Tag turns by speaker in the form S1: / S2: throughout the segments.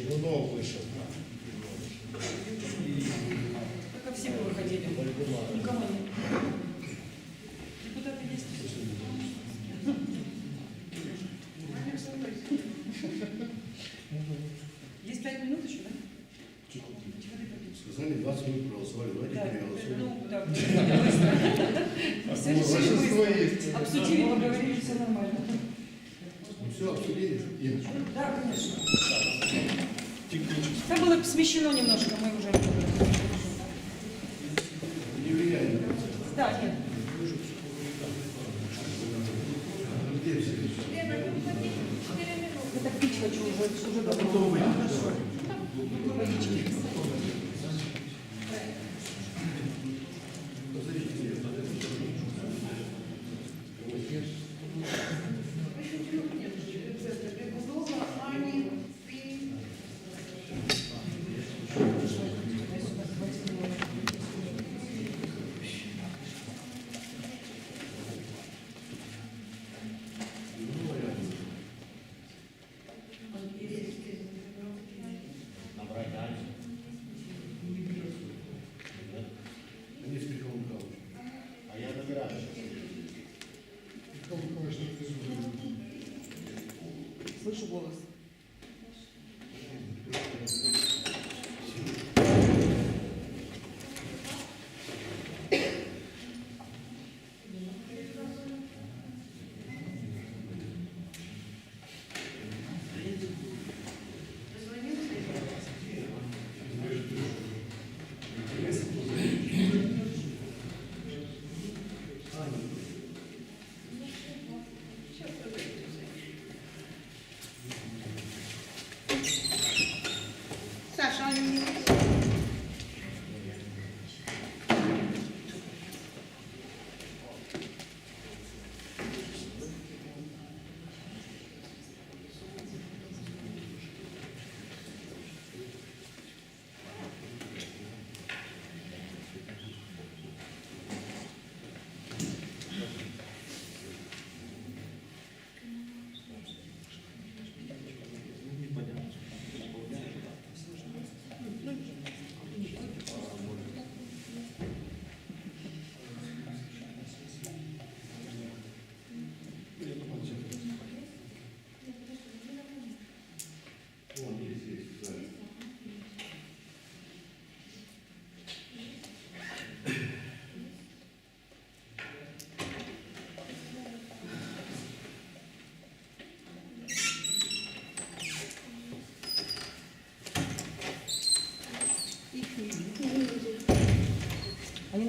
S1: Бегунов вышел.
S2: Как все выходили. Никого
S3: не.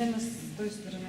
S3: именно с
S2: той стороны.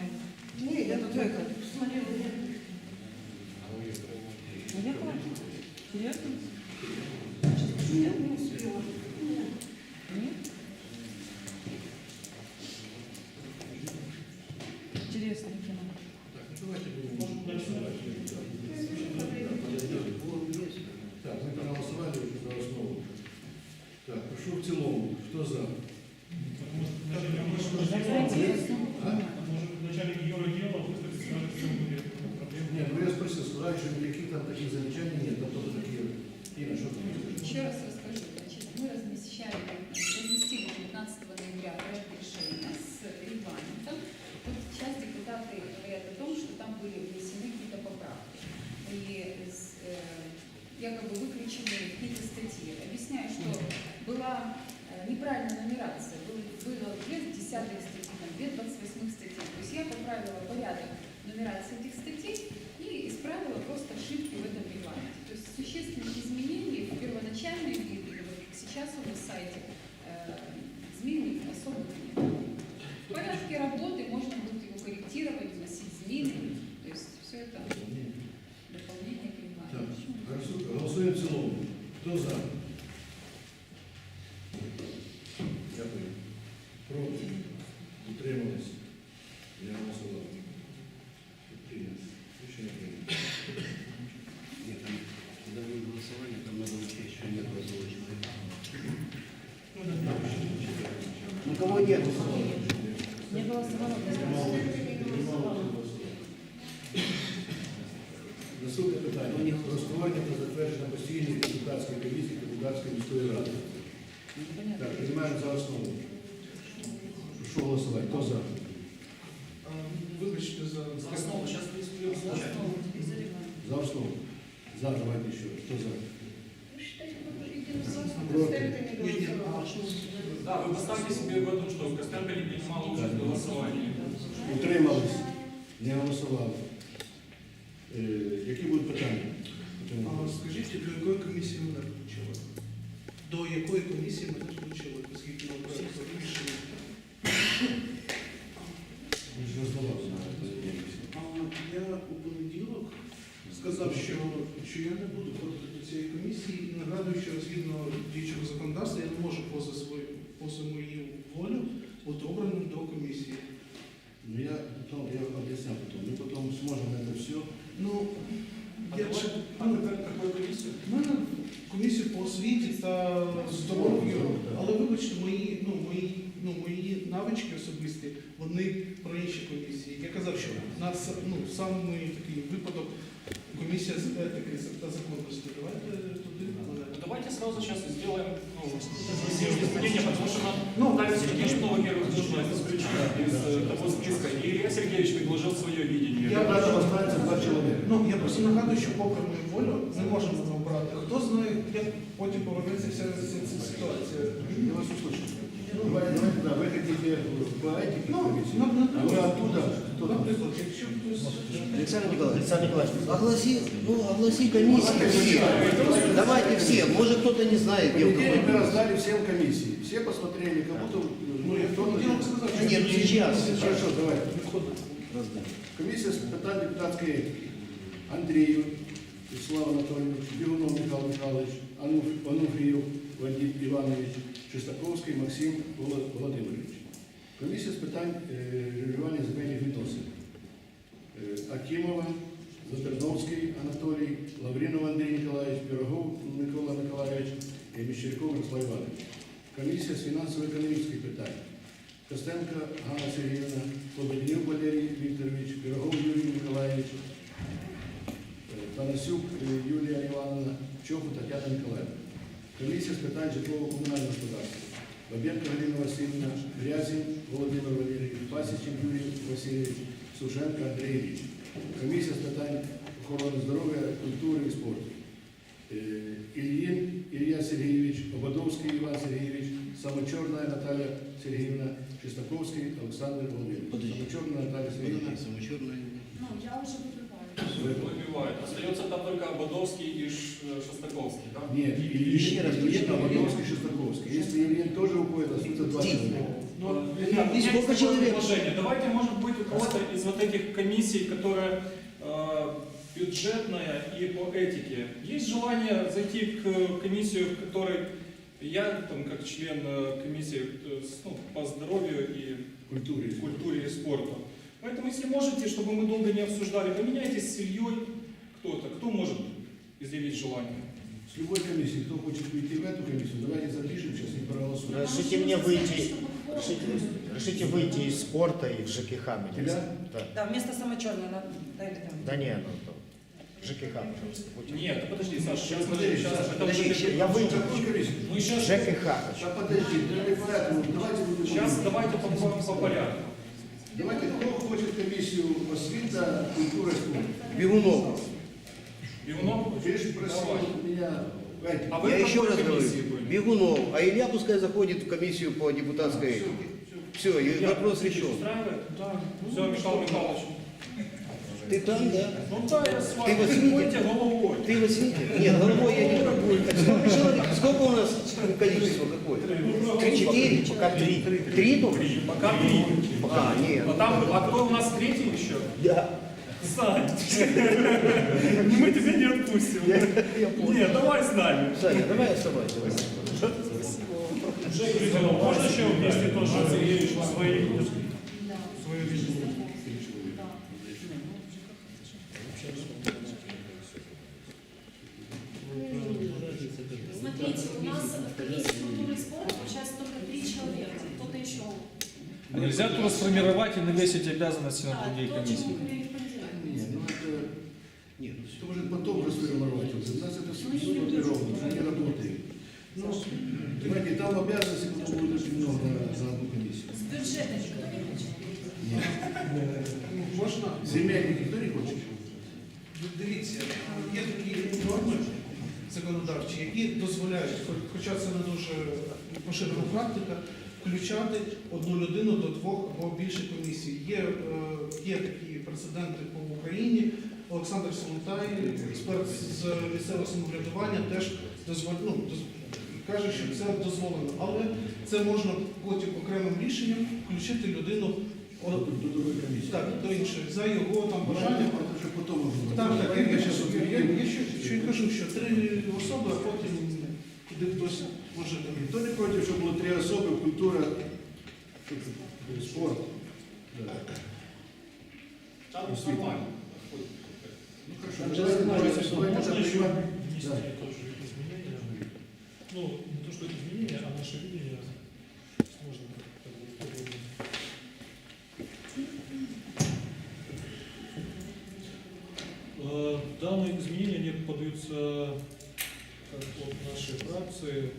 S3: голосувати. Хто за?
S4: А, Вибачте за
S5: За основу, сейчас мы случайно.
S3: За основу. За, давайте ще. раз. Хто за?
S6: Представитель не
S4: Ні, ні,
S6: голосував.
S5: Да, вы поставьте себе в этом, что Костенко не принимал участь в голосовании.
S3: Утримались? Не голосували. Е, які будуть питання?
S4: А скажіть, до якої комісії мене включили? До якої комісії мене включили, оскільки нам проект рішення? Я чи пане комісію по освіті та здоров'ю, але вибачте, мої, ну, мої, ну, мої навички особисті, вони про інші комісії. Я казав, що нас ну, самий такий випадок комісія з етики та законності. Давайте
S5: Давайте сразу сейчас сделаем ну, изменения, потому что нам
S4: Ну,
S5: Наталья Сергеевна, во-первых, нужно исключить из э, того списка. И Илья Сергеевич предложил свое видение.
S3: Я рядом останется два человека.
S4: Ну, я просто нагадую, що попри мою волю не можемо нам брати. Хто знає, як потім повернеться вся ця ця ситуація.
S3: Я вас услышал. Давайте, давайте, да, вы хотите по этике
S4: Ну,
S3: комиссии,
S4: на- на-
S3: а вы оттуда, кто там?
S4: Наприклад, якщо хтось
S7: Александр Николаевич, Александр Николаевич, огласи, ну, огласи комиссии все. Давайте все. Может, кто-то не знает, где в
S3: Понедельник мы
S7: какой
S3: раздали всем комиссии. Все посмотрели, как будто
S4: Ну, я в понеділок сказав, що
S7: Нет, ну, сейчас.
S3: Хорошо, давайте.
S7: раздали.
S3: Комісія з питань депутатської етики. Андріїв Вячеслав Анатолійович, Бігунов Михайло Михайлович, Ануф- Ануфрієв Вадим Іванович, Шестаковський Максим Воло- Володимирович. Комісія з питань е, регулювання земельних відносин. Е, Акимова, Затерновський Анатолій, Лавринов Андрій Ніколаєвич, Пирогов Микола Миколаївич і Міщерков Ярослав Іванович. Комісія з фінансово-економічних питань. Костенко Ганна Сергіївна, Слободнів Валерій Вікторович, Пирогов Юрій Миколаївич, е, Танасюк Юлія Івановна, Чоху Тетяна Миколаївна. Комісія з питань житлово-комунального господарства. Бабенко Галина Васильівна, Грязін Володимир Валерійович, Пасічник Юрій Васильович, Сушенко Андрій Ілліч. Комісія з питань охорони здоров'я, культури і спорту. Е, Ільїн Ілля Сергійович, Ободовський Іван Сергійович, Самочорна Наталя Сергіївна, Шестаковський Олександр Володимирович. Самочорна Наталя Сергіївна.
S2: Ну, я уже
S5: Выбивает. Остается там только Ободовский и э, Шостаковский, да?
S3: Нет, Ильин,
S7: прочитай.
S3: Ободовский, Шестаковский. Если Ильин тоже уходит, остается два человека.
S5: Ну, ребят, у меня
S7: сколько
S5: есть такое предложение. Давайте, может быть, у кого-то из вот этих комиссий, которая э, бюджетная и по этике, есть желание зайти к комиссию, в которой я, там, как член э, комиссии ну, по здоровью и
S3: Культуре.
S5: культуре и спорту. Поэтому, если можете, чтобы мы долго не обсуждали, поменяйтесь с Ильей кто-то. Кто может изъявить желание?
S3: С любой комиссии, кто хочет уйти в эту комиссию, давайте запишем сейчас и проголосуем.
S1: Разрешите мне выйти, разрешите, разрешите выйти из спорта и в ЖКХ меня.
S3: Тебя?
S1: Да.
S2: Да, вместо самой черной надо. Там.
S1: Да не, ну то. ЖКХ, пожалуйста. будьте.
S5: Нет, подожди, Саша, сейчас,
S3: Подожди,
S5: сейчас,
S3: Саша,
S5: это
S1: подожди,
S5: уже-
S1: я выйду.
S5: Мы сейчас,
S1: ЖКХ.
S3: Да подожди, да не давайте будем...
S5: сейчас давайте попробуем по порядку.
S3: Давайте, кто хочет комиссию освита, культура и спорт?
S7: Бегунов.
S5: Бегунов?
S3: Ты же просил
S5: Давай.
S3: меня...
S5: А вы
S7: Я
S5: в
S7: еще раз говорю. Бегунов. А Илья пускай заходит в комиссию по депутатской этике. Все, и
S5: Я-
S7: вопрос решен.
S5: Да. Все, Михаил Михайлович.
S7: Ты там, да?
S5: Ну да, я с
S7: Ты
S5: вами.
S7: видите?
S5: ходите головой.
S7: Ты его сидите? Нет, головой я не человек? Сколько у нас количество какое? Три, четыре?
S1: Пока три.
S7: Три только?
S5: Пока три.
S7: А, нет.
S5: А там, а кто у нас третий еще?
S7: Да.
S5: Сань. Мы тебя не отпустим. Нет, давай с нами.
S7: Саня, давай оставайся.
S4: Можно еще вместе тоже свои свое видение?
S8: Смотрите, у нас в комиссии культуры и спорта получается только три человека. Кто-то еще.
S9: Нельзя тут сформировать и навесить обязанности на
S8: Да,
S9: другие
S8: то, чему
S9: комиссии.
S8: мы говорили в понедельник.
S3: Нет, ну это...
S7: Нет, ну
S3: Это может потом расформировать. Вот У нас это сформировано, уже не работает.
S4: Ну,
S3: Понимаете, там обязанности потом будет очень много на, за одну комиссию.
S8: С бюджета никто не хочет.
S3: Нет.
S4: ну, можна?
S3: Земельник никто не хочет?
S4: Дивіться, є такі норми законодавчі, які дозволяють, хо- хоча це не дуже поширена практика, включати одну людину до двох або більше комісій. Є, е, є такі прецеденти по Україні. Олександр Солотай, експерт з місцевого самоврядування, теж дозволь, ну, доз- каже, що це дозволено. Але це можна потім окремим рішенням включити людину так, до іншої, за його там
S3: Бажання,
S4: бажанням. Так, так, я, й кажу, що три особи, а потім туди хтось може там.
S3: Ніхто не проти, щоб було три особи, культура, спорт. Да.
S5: Там нормально.
S3: Ну, хорошо,
S9: Можно еще внести тоже изменения? Ну, не то, что изменения, а наше видение сложно как бы подробно. Э, Данные изменения они подаются как от нашей фракции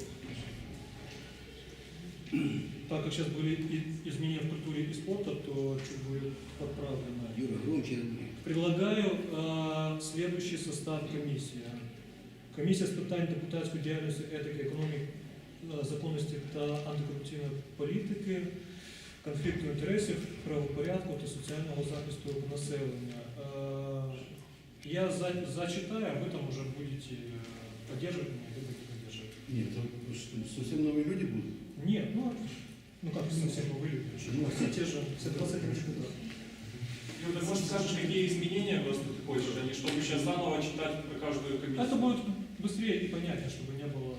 S9: Так как сейчас были и- изменения в культуре и спорта, то чуть будет подправлено.
S7: Юра, громче.
S9: Предлагаю е, следующий состав комісії. Комісія з питань депутатської діяльності, етики, економіки, е, законності та антикорупційної політики, конфлікту інтересів, правопорядку та соціального захисту населення. Е, Я за- зачитаю, а вы там уже будете э, поддерживать меня, либо не поддерживать.
S3: Нет, это что, совсем новые люди будут.
S9: Нет, ну, ну как совсем новые люди.
S3: Ну,
S9: Все те же, все 21 депутат.
S5: Юра, ты, может, скажешь, какие изменения просто ты хочешь, а не чтобы сейчас заново читать про каждую комиссию?
S9: Это будет быстрее и понятнее, чтобы не было...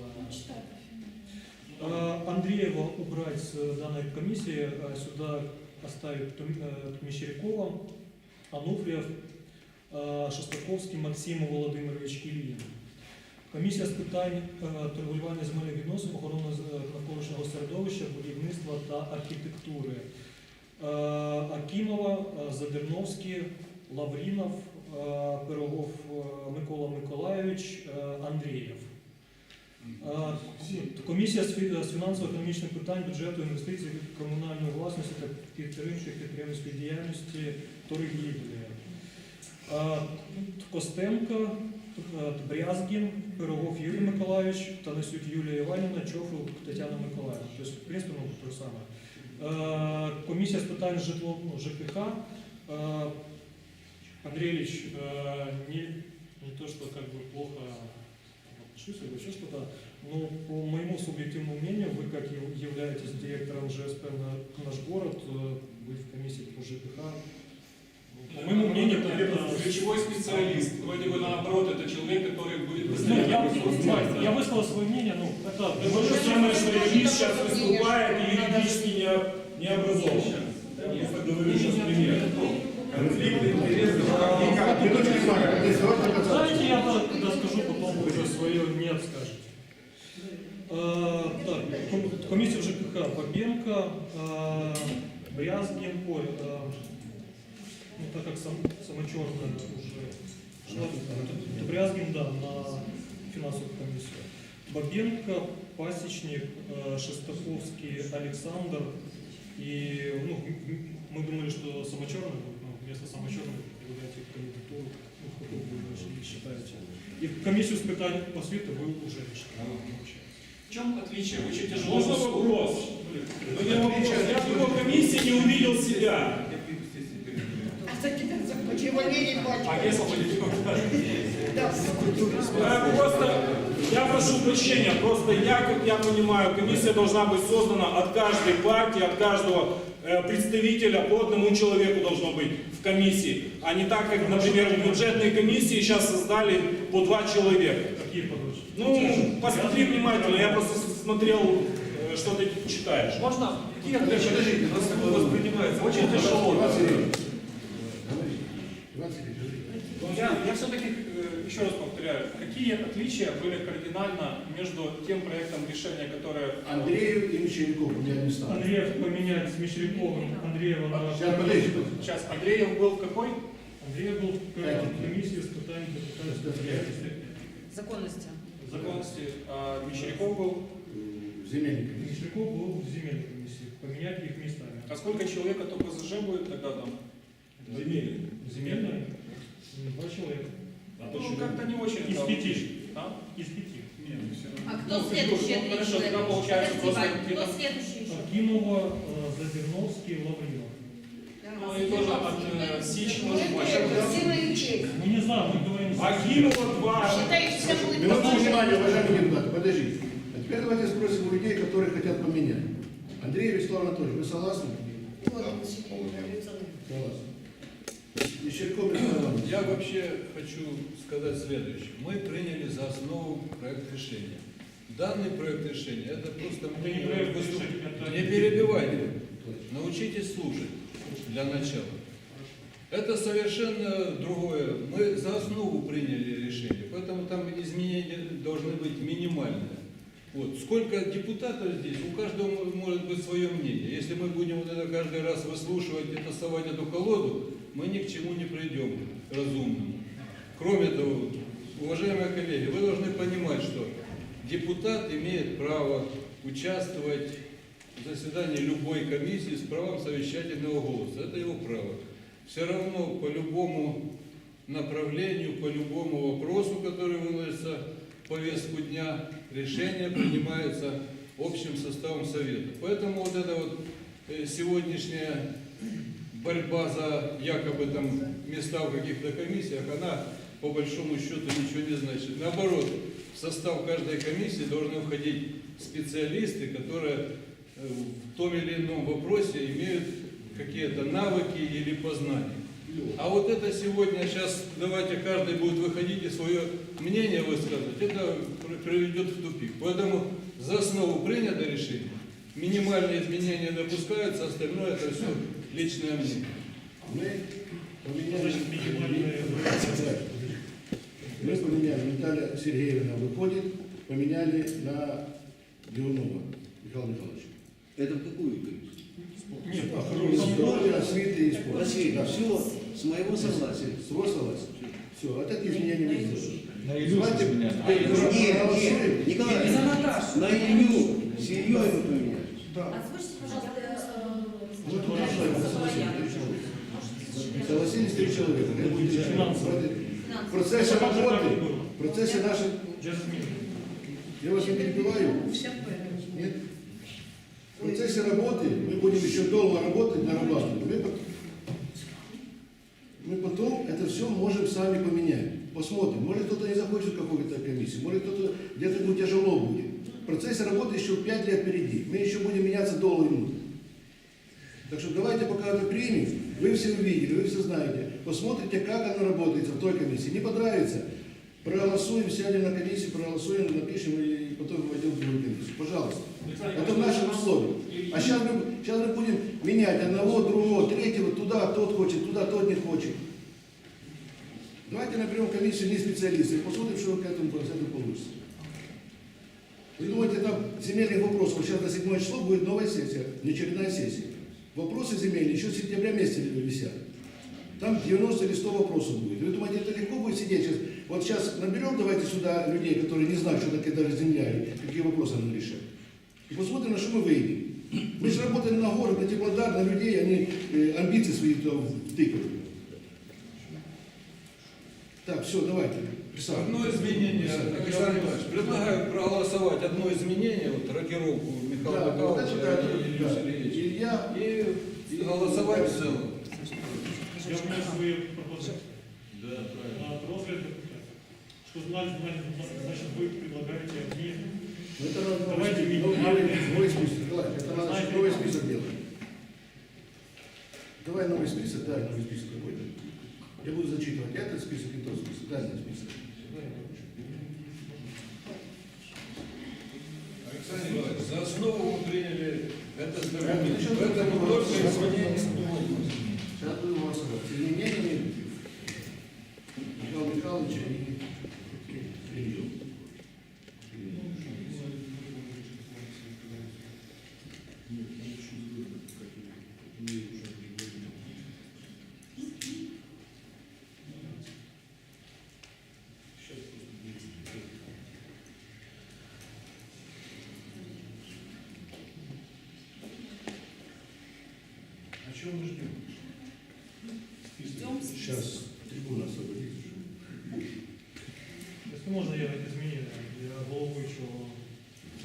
S9: Э, Андреева убрать с данной комиссии, э, сюда оставить э, Мещерякова, Ануфриев, э, Шостаковский Максим Володимирович Ильин. Комісія з питань е, торгування земельних відносин, охорони е, навколишнього середовища, будівництва та архітектури. Е, Акімова, Задерновський, Лаврінов, Пирогов Микола Миколайович, Андрієв. Комісія з фінансово-економічних питань, бюджету, інвестицій, комунальної власності та підтримки підприємницької діяльності торгівлі. Е, Костенко, е, Брязгін, Пирогов Юрій Миколайович, Танасюк Юлія Іванівна, Чофу Тетяна Миколаївна. Тобто, в принципі, ну, те ж саме. Е, Комісія з питань житло, ну, ЖКХ. Е, Андрей Ильич, э, не, не то, что как бы плохо отношусь или еще что-то, но по моему субъективному мнению, вы как яв- являетесь директором ЖСП на наш город, э, быть в комиссии по ЖКХ, ну, по моему мнению, это, это-
S5: Ключевой специалист. Вроде бы наоборот, это человек, который будет
S9: Ну, я,
S5: быстрее.
S9: я высказал свое мнение, ну, это...
S10: То же самое, что юрист сейчас выступает и юридически не, не образован. Я просто говорю сейчас пример. Конфликт интересов.
S3: За-
S9: Давайте я тогда скажу, потом вы уже свое нет скажете. Э, так, ком- комиссия ЖКХ Бабенко, э, Брязгин, ой, э, ну так как сам, самочерка уже шла, то Брязгин, да, на финансовую комиссию. Бабенко, Пасечник, э, Шестаковский, Александр. И ну, мы думали, что самочерный будет, но вместо самочерного предлагаете кандидатуру, ну, какую вы больше считаете. И комиссию с питанием освіти вы уже решили.
S5: В чем отличие? Очень тяжело.
S10: Можно вопрос? Ну, я, вопрос. я в его комиссии не увидел себя.
S6: А.
S5: А если
S10: Я просто, я прошу прощения, просто я, как я понимаю, комиссия должна быть создана от каждой партии, от каждого э, представителя, по одному человеку должно быть в комиссии, а не так, как, например, в бюджетной комиссии сейчас создали по два человека.
S9: Какие?
S10: Ну, посмотри внимательно, я просто смотрел, э, что ты читаешь.
S5: Можно? Какие отличия? Подождите, воспринимается очень тяжело. все-таки, э, еще раз повторяю, какие отличия были кардинально между тем проектом решения, которое...
S3: Э, Андреев и Мещеряков, я не знаю.
S9: Андреев поменяли с Мещеряковым, Андреева... А.
S3: Сейчас, подожди,
S5: Сейчас, Андреев был какой?
S9: Андреев был в комиссии испытаний депутатов. Законности. Законности.
S5: А Мещеряков был?
S3: Э, земельник.
S9: Мещеряков был в земельной комиссии. Поменять их местами.
S5: А сколько человек от ОПЗЖ будет тогда там?
S9: Земельник. Земельник. Два человека.
S10: А то,
S5: Ну,
S10: что-
S5: как-то не очень.
S9: Из пяти.
S5: А?
S9: Из пяти.
S5: Нет, равно.
S8: А кто
S5: Ну,
S8: следующий?
S5: ну, хорошо, тогда получается
S8: Подожди,
S5: просто
S8: Кто следующий еще?
S9: Акимова, э, Заберновский, Лавринов.
S5: Ну, и тоже от э, Сич может больше.
S9: Ну не знаю, мы говорим...
S10: Акимова два.
S3: Минуту внимания, уважаемые депутаты, подождите. А теперь давайте спросим у людей, которые хотят поменять. Андрей Вячеслав Анатольевич, вы согласны? Согласны. Мещеряков Иванович.
S11: Я вообще хочу сказать следующее. Мы приняли за основу проект решения. Данный проект решения это просто
S9: Это не
S11: выступ- Не перебивайте. Научитесь слушать для начала. Это совершенно другое. Мы за основу приняли решение, поэтому там изменения должны быть минимальные. Вот. Сколько депутатов здесь, у каждого мо- может быть свое мнение. Если мы будем вот это каждый раз выслушивать и тасовать эту колоду, мы ни к чему не придем разумному. Кроме того, уважаемые коллеги, вы должны понимать, что депутат имеет право участвовать в заседании любой комиссии с правом совещательного голоса. Это его право. Все равно по любому направлению, по любому вопросу, который выносится в повестку дня, решение принимается общим составом Совета. Поэтому вот эта вот э, сегодняшняя борьба за якобы там места в каких-то комиссиях, она по большому счету ничего не значит. Наоборот, в состав каждой комиссии должны входить специалисты, которые э, в том или ином вопросе имеют какие-то навыки или познания. А вот это сегодня, сейчас давайте каждый будет выходить и свое мнение высказывать, это при- приведет в тупик. Поэтому за основу принято решение, минимальные изменения допускаются, остальное это все личное мнение.
S3: Мы поменяли... Мы поменяли, Наталья Сергеевна выходит, поменяли на Леонова Михаила Михайловича.
S7: Это в какую комиссию?
S9: Нет,
S3: Охрана здоровья, освиты и спорта.
S7: Василий,
S3: Да.
S7: все, с моего согласия.
S3: С согласен? Все, а так изменения не сделали.
S10: На Илюшу
S3: Давайте
S10: поменяли.
S3: проголосуем.
S7: Нет, нет, Николай, на Илью, с Ильей мы поменяли.
S8: Озвучьте, пожалуйста,
S3: Ну, это согласились, три человека. Это будет. В процессе работы, в процессе нашей...
S9: Джазмин.
S3: Я вас не перебиваю? Нет? В процессе работы мы будем еще долго работать, нарабатывать. Мы, пот- мы потом это все можем сами поменять. Посмотрим. Может кто-то не захочет в какой-то комиссии, может кто-то где-то тяжело будет. В процессе работы еще 5 лет впереди. Мы еще будем меняться долго и много. Так что давайте пока это примем. Вы все увидели, вы все знаете. Посмотрите, как оно работает в той комиссии. Не понравится. Проголосуем, сядем на комиссии, проголосуем, напишем и потом войдем в другую комиссию. Пожалуйста. Это в наших условиях. А сейчас мы, сейчас мы будем менять одного, другого, третьего, туда тот хочет, туда тот не хочет. Давайте наберем комиссию не специалистов и посмотрим, что к этому, этим получится. Вы думаете, там земельных вопросов, сейчас на 7 число будет новая сессия, не очередная сессия. Вопросы земельные еще с сентября месяца висят. Там 90 листов вопросов будет. Вы думаете, это легко будет сидеть сейчас? Вот сейчас наберем, давайте сюда людей, которые не знают, что такое даже земля, и какие вопросы надо решать. И посмотрим, на что мы выйдем. Мы же работаем на город, на теплодар, на людей, они э, амбиции свои втыкают. Так, все, давайте.
S11: Одно изменение, Александр Николаевич, предлагаю проголосовать одно изменение, вот рокировку Михаила
S3: Да, вот это,
S11: Михайловича
S3: да,
S11: и
S3: да.
S11: И, и голосовать в целом.
S9: Я внес свои пропозиции. На розгляд депутатов. Что значит, значит, вы предлагаете одни
S3: ну, это надо
S9: Давайте
S3: новый, новый, список. Николай, это надо
S9: Знаете,
S3: новый список делать. Давай новый список, дай новый список какой-то. Я буду зачитывать этот список и тот список. Дай мне список.
S11: Александр Николаевич, за основу мы приняли это.
S3: Сейчас
S11: Поэтому только изменение.
S3: Сейчас будем голосовать. С изменениями Михаила Михайловича и Илью.
S11: Чего мы ждем?
S8: Ждем
S3: Сейчас трибуна освободится.
S9: Если можно, я изменю, я головуючого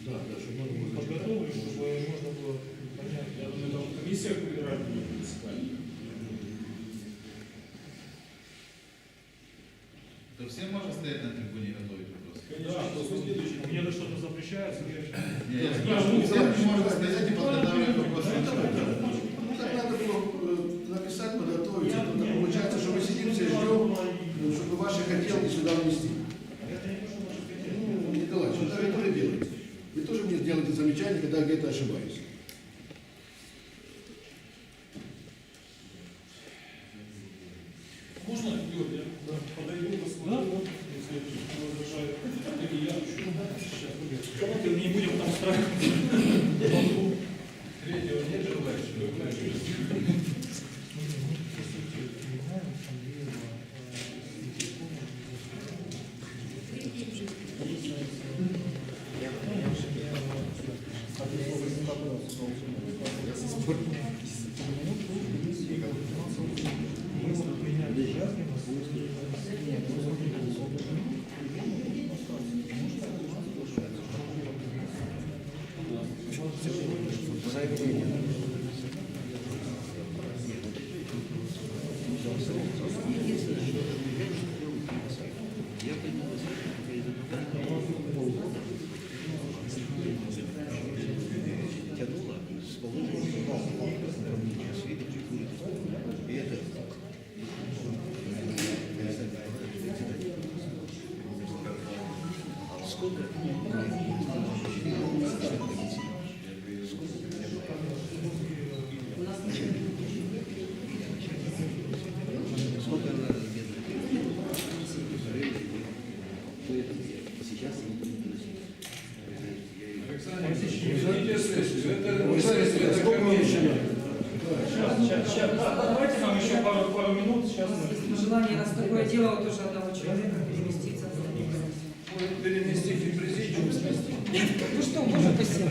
S3: Да, да, чтобы можно было
S9: подготовлю, чтобы можно было понять.
S5: Я думаю, там комиссия выбирает принципиально.
S12: То все можно стоять на трибуне и готовить вопросы?
S5: Да, кто следующий?
S9: Мне то что-то запрещается, я
S12: Не, я
S3: Да,
S12: спрашиваю,
S3: ну,
S12: все
S3: давайте,
S12: можно
S3: давайте.
S12: стоять и подготавливать вопросы.
S3: Ну так надо было э, написать, подготовить. А то так получается, что мы сидим все ждем, э, чтобы ваши хотелки сюда внести. Ну, Николай, что вы тоже делаете? Вы тоже мне делаете замечания, когда я где-то ошибаюсь.
S5: Можно, Юрий, я подойду, посмотрю, если не возражает. Или я сейчас. Давайте не будем там устраивать.
S11: Третьего нет желающих?
S7: тянуло с положения И это сколько сколько надо сейчас
S11: Александр Ильич, ведите сессию. Это не
S3: Александр
S11: сессия, это
S3: сколько у нас еще
S11: комиссия.
S3: надо?
S5: Сейчас, сейчас, сейчас. Давайте нам еще пару, пару минут. Сейчас мы...
S2: Желание раз такое дело вот тоже одного человека переместиться.
S11: Может перенести в президиум, сместить.
S2: Ну что, боже упаси.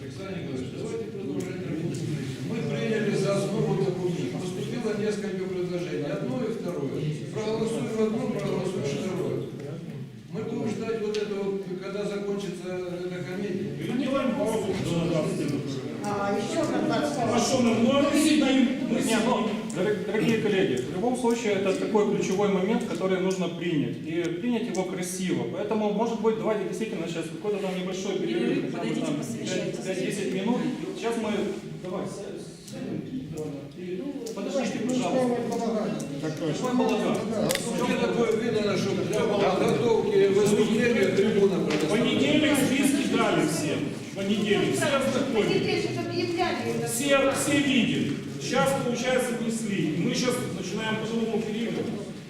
S11: Александр Николаевич, давайте продолжать работу. Мы приняли за основу документ. Поступило несколько предложений. Одно и второе. Проголосуем одно, проголосуем второе. Мы будем ждать вот этого, когда закончится эта комедия.
S10: И делаем паузу в законодательстве.
S6: А еще на 20
S10: Хорошо, мы вновь сидим, мы
S5: Не, ну,
S10: сидим.
S5: дорог- дорогие коллеги, в любом случае это такой ключевой момент, который нужно принять. И принять его красиво. Поэтому, может быть, давайте действительно сейчас какой-то там небольшой перерыв, хотя бы там
S8: посовещайтесь.
S5: 5-10 минут. Сейчас мы... Давай, Подождите, пожалуйста. Какой балаган?
S11: Мне такое видно, что для подготовки выступления трибуна
S10: понедельник списки дали всем. Понедельник. Все, все видят. Сейчас, получается, внесли. Мы сейчас начинаем по новому периоду.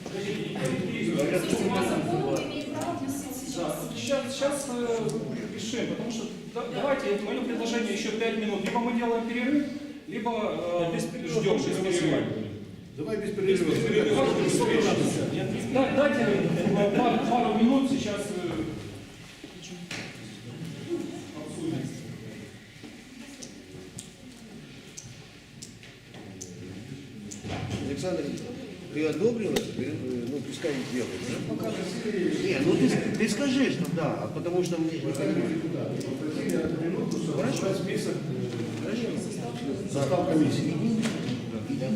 S8: По закону мы имеем право вносить
S5: Да,
S8: сейчас.
S5: сейчас, сейчас э, решим, потому что да- давайте, мое предложение еще 5 минут. Либо мы делаем перерыв, либо э, ждем без перерыва.
S3: Давай без перерыва.
S5: Без перерыва.
S3: Сколько надо взять?
S5: Да, Дайте э, пару, пару минут сейчас. э, обсудим.
S7: Александр, ты одобрил это? Ты, э, Ну, пускай делают, да? Не, ну ты, ты скажи, что да, а потому что мне не.
S3: Хорошо. Э, состав комиссии.
S11: Я